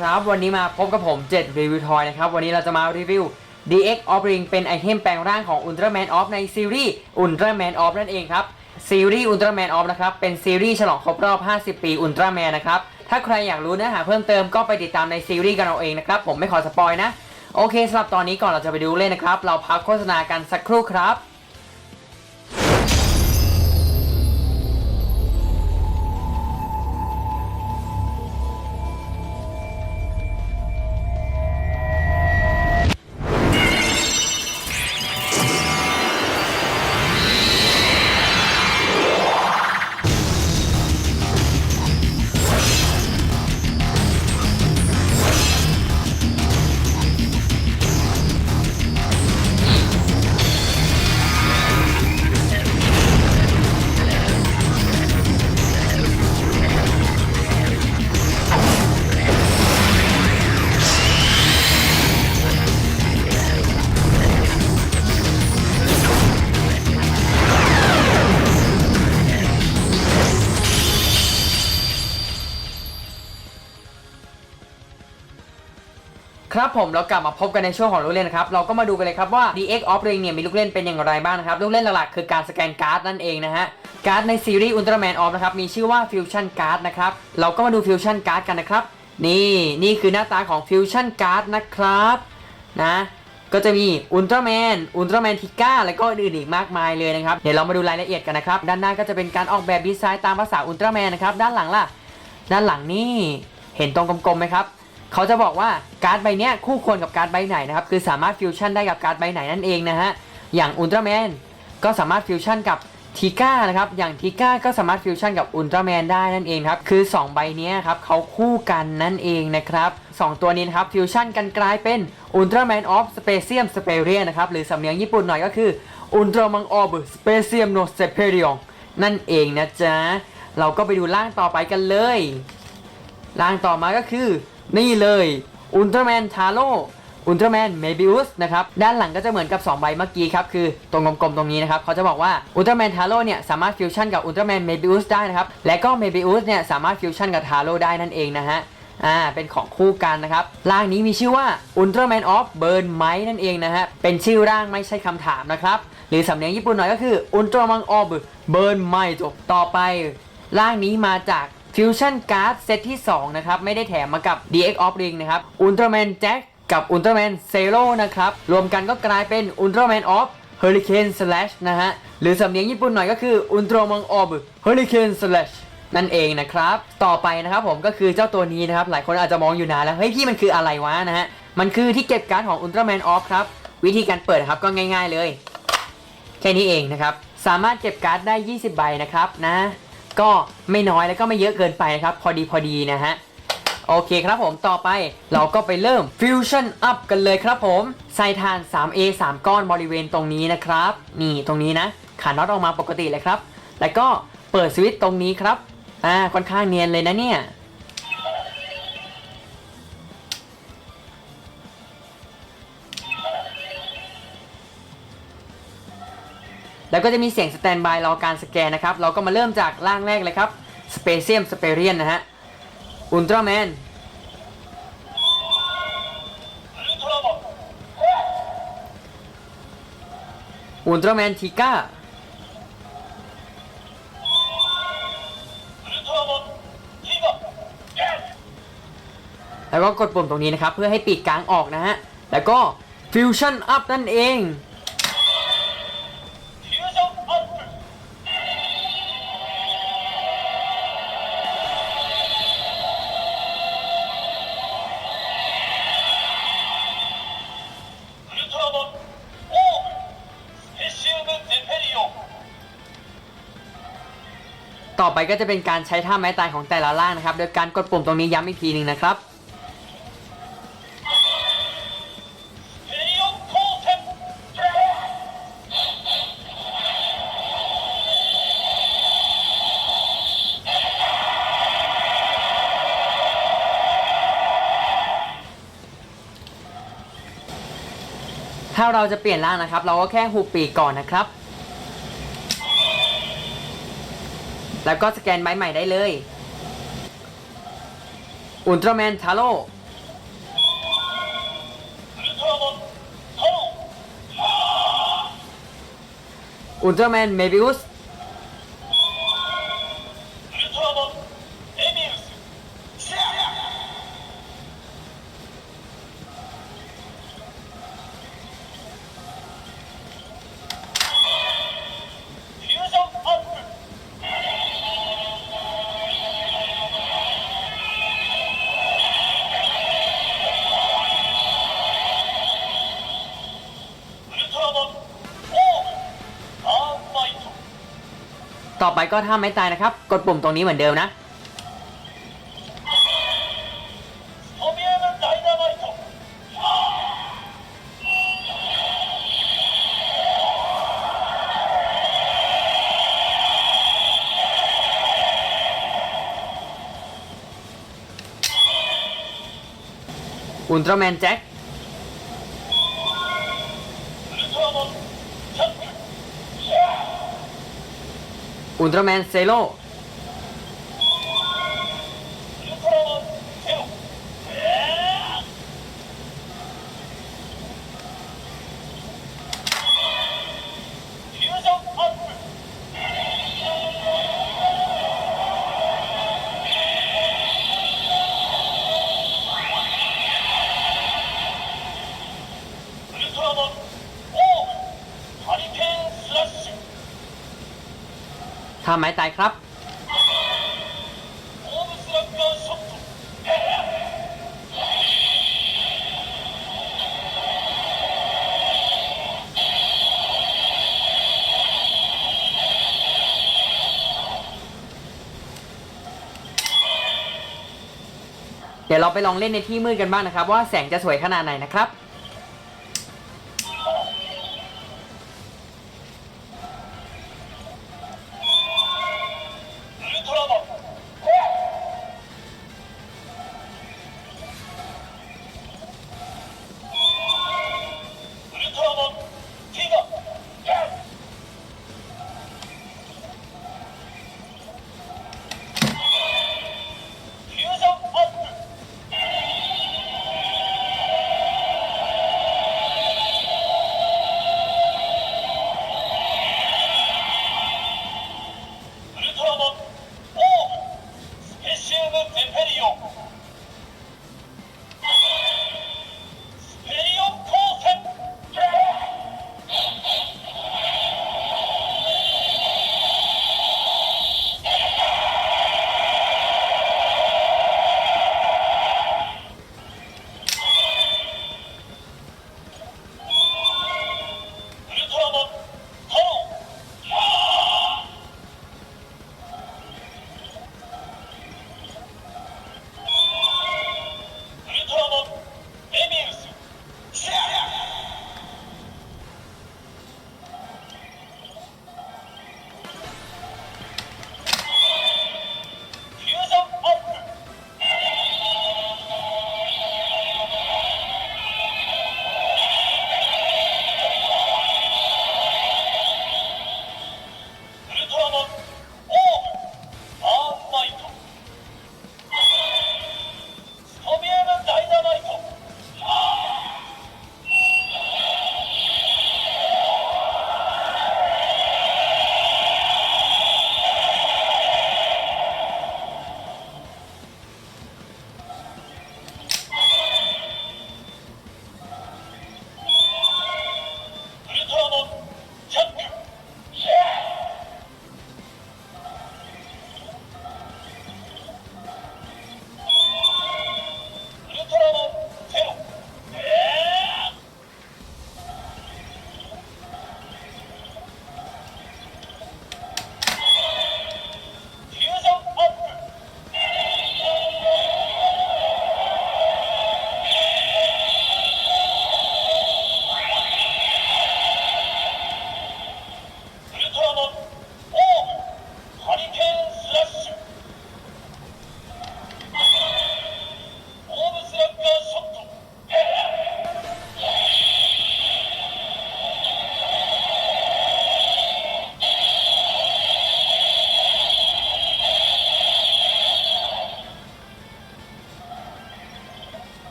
ครับ วันนี้มาพบกับผม7รีวิวทอยนะครับ วันนี้เราจะมารีวิว DX of Ring เป็นไอเทมแปลงร่างของ Ultraman Off ในซีรีส์ Ultraman Off นั่นเองครับ ซีรีส์ Ultraman Off นะครับ เป็นซีรีส์ฉลองครบรอบ 50 ปี Ultraman นะครับ ถ้าใครอยากรู้เนื้อหาเพิ่มเติมก็ไปติดตามในซีรีส์กันเอาเองนะครับ ผมไม่ขอสปอยนะ โอเคสำหรับตอนนี้ก่อนเราจะไปดูเล่นนะครับ เราพักโฆษณากันสักครู่ครับ ครับผมเรากลับมาพบกันในช่วงของลูกเล่นนะครับเราก็มาดูกันเลยครับว่า DX of Ring เนี่ยมีลูกเล่นเป็นอย่างไรบ้างนะครับลูกเล่นหลักๆคือการสแกนการ์ดนั่นเองนะฮะการ์ดในซีรีส์ Ultraman Off นะครับมีชื่อว่า Fusion Card นะครับเราก็มาดู Fusion Card กันนะครับนี่นี่คือหน้าตาของ Fusion Card นะครับนะก็จะมีอุลตร้าแมน อุลตร้าแมนทิก้า แล้วก็อื่นอีกมากมายเลยนะครับ เดี๋ยวเรามาดูรายละเอียดกันนะครับ ด้านหน้าก็จะเป็นการออกแบบดีไซน์ตามภาษาอุลตร้าแมนนะครับ ด้านหลังล่ะ ด้านหลังนี่ เห็นตรงกลมๆไหมครับ เขาจะบอกว่าการ์ดใบนี้คู่ควรกับการ์ดใบไหนนะครับคือสามารถฟิวชั่นได้กับการ์ดใบไหนนั่นเองนะฮะอย่างอุลตร้าแมนก็สามารถฟิวชั่นกับทีก้านะครับอย่างทีก้าก็สามารถฟิวชั่นกับอุลตร้าแมนได้นั่นเองครับคือ 2 ใบนี้ครับเขาคู่กันนั่นเองนะครับ 2 ตัวนี้นครับฟิวชั่นกันกลายเป็นอุลตร้าแมนออฟสเปเซียมสเปเรียนะครับหรือสำเนียงญี่ปุ่นหน่อยก็คืออุลตร้ามังออฟสเปเซียมโนสเปเรียงนั่นเองนะจ๊ะ เราก็ไปดูร่างต่อไปกันเลยร่างต่อมาก็คือ นี่เลยอุลตร้าแมนทาโร่อุลตร้าแมนเมบิอุสนะครับด้านหลังก็จะเหมือนกับ 2 ใบเมื่อกี้ครับ คือตรงกลมๆตรงนี้นะครับ เขาจะบอกว่าอุลตร้าแมนทาโร่เนี่ย สามารถฟิวชั่นกับอุลตร้าแมนเมบิอุสได้นะครับ และก็เมบิอุสเนี่ย สามารถฟิวชั่นกับทาโร่ได้นั่นเองนะฮะอ่าเป็นของคู่กันนะครับ ร่างนี้มีชื่อว่าอุลตร้าแมนออฟเบิร์นไมนั่นเองนะฮะ เป็นชื่อร่างไม่ใช่คำถามนะครับ หรือสำเนียงญี่ปุ่นหน่อยก็คืออุลตร้ามังออฟเบิร์นไมจบต่อไป ร่างนี้มาจาก ฟิวชั่นการ์ดเซตที่ 2 นะครับ ไม่ได้แถมมากับ DX of Ring นะครับอุลตร้าแมนแจ็คกับอุลตร้าแมนเซโ o นะครับ รวมกันก็กลายเป็นอุลตร้าแมนออฟเฮอริเคนสแลชนะฮะ หรือสำเนียงญี่ปุ่นหน่อยก็คืออุลตร้ามังออฟเฮอริเคนสแลชนั่นเองนะครับ ต่อไปนะครับผมก็คือเจ้าตัวนี้นะครับ หลายคนอาจจะมองอยู่นานแล้ว เฮ้ยพี่มันคืออะไรวะนะฮะ มันคือที่เก็บการ์ดของอุลตร้าแมนออฟครับ วิธีการเปิดครับก็ง่าย ๆเลย แค่นี้เองนะครับ สามารถเก็บการ์ดได้ 20 ใบนะครับนะ ก็ไม่น้อยแล้วก็ไม่เยอะเกินไปนะครับ พอดีพอดีนะฮะโอเคครับผมต่อไปเราก็ไปเริ่ม Fusion Up กันเลยครับผม ใส่ทาน 3A 3 ก้อนบริเวณตรงนี้นะครับ นี่ตรงนี้นะขาน็อตออกมาปกติเลยครับ แล้วก็เปิดสวิตช์ตรงนี้ครับอ่าค่อนข้างเนียนเลยนะเนี่ย แล้วก็จะมีเสียงสแตนบายรอการสแกนนะครับ เราก็มาเริ่มจากร่างแรกเลยครับสเปเซียมสเปเรียนนะฮะอุลตร้าแมนอุลตร้าแมนทิก้าแล้วก็กดปุ่มตรงนี้นะครับ เพื่อให้ปีกกลางออกนะฮะ แล้วก็ฟิวชั่นอัพนั่นเอง ก็จะเป็นการใช้ท่าไม้ตายของแต่ละล่างนะครับ โดยการกดปุ่มตรงนี้ย้ำอีกทีหนึ่งนะครับ ถ้าเราจะเปลี่ยนล่างนะครับ เราก็แค่หุบปีกก่อนนะครับ แล้วก็สแกนใบใหม่ได้เลยอุลตร้าแมนทาโร่อุลตร้าแมนเมบิอุส ต่อไปก็ถ้าไม่ตายนะครับ กดปุ่มตรงนี้เหมือนเดิมนะ อุลตร้าแมนแจ็ค อุลตร้ ไม้ตายครับ เดี๋ยวเราไปลองเล่นในที่มืดกันบ้างนะครับ ว่าแสงจะสวยขนาดไหนนะครับ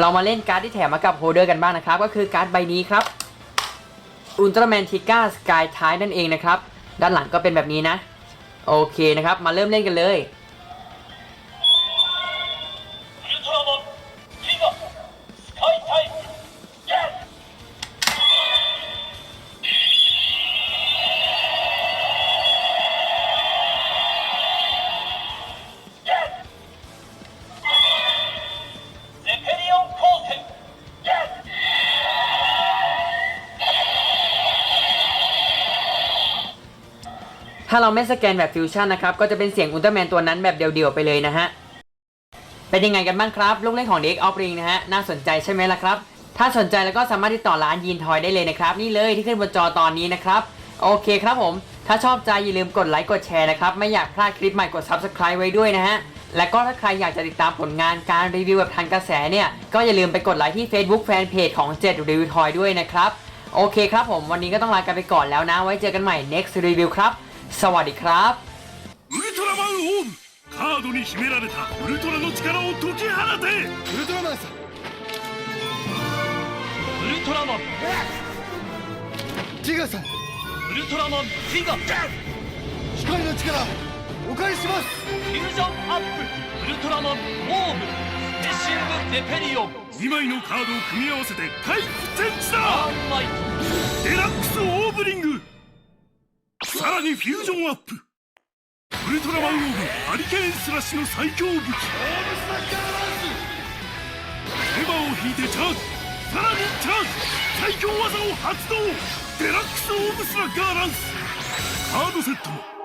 เรามาเล่นการ์ดที่แถมมากับโฮเดอร์กันบ้างนะครับ ก็คือการ์ดใบนี้ครับอุลตร้าแมนทิก้าสกายท้ายนั่นเองนะครับ ด้านหลังก็เป็นแบบนี้นะ โอเคนะครับ มาเริ่มเล่นกันเลย ถ้าเราไม่สแกนแบบฟิวชั่นนะครับ ก็จะเป็นเสียงอุลตร้าแมนตัวนั้นแบบเดียวๆไปเลยนะฮะ เป็นยังไงกันบ้างครับ ลูกเล่นของ Deck of Ring นะฮะ น่าสนใจใช่ไหมล่ะครับ ถ้าสนใจแล้วก็สามารถติดต่อร้านยีนทอยได้เลยนะครับ นี่เลยที่ขึ้นบนจอตอนนี้นะครับ โอเคครับผม ถ้าชอบใจอย่าลืมกดไลค์กดแชร์นะครับ ไม่อยากพลาดคลิปใหม่กด Subscribe ไว้ด้วยนะฮะ และก็ถ้าใครอยากจะติดตามผลงานการรีวิวแบบทันกระแสเนี่ย ก็อย่าลืมไปกดไลค์ที่ Facebook Fanpage ของ7 Review Toy ด้วยนะครับ โอเคครับผม วันนี้ก็ต้องลากันไปก่อนแล้วนะ ไว้เจอกันใหม่ next review ครับ สวัสดีครับ ウルトラマンオームカードに秘められたウルトラの力を解き放てウルトラマンさんウルトラマンギガさんウルトラマンギガ光の力お借りしますフュージョンアップウルトラマンオームスペシウムゼペリオン2枚のカードを組み合わせてタイプチェンジだアーンマイトデラックスオーブリングさ らにフュージョンアップ。ウルトラマンオーブハリケーンスラッシュの最強武器。レバーを引いてチャージ。さらにチャージ。最強技を発動。デラックスオーブスラッガーランス。カードセットも。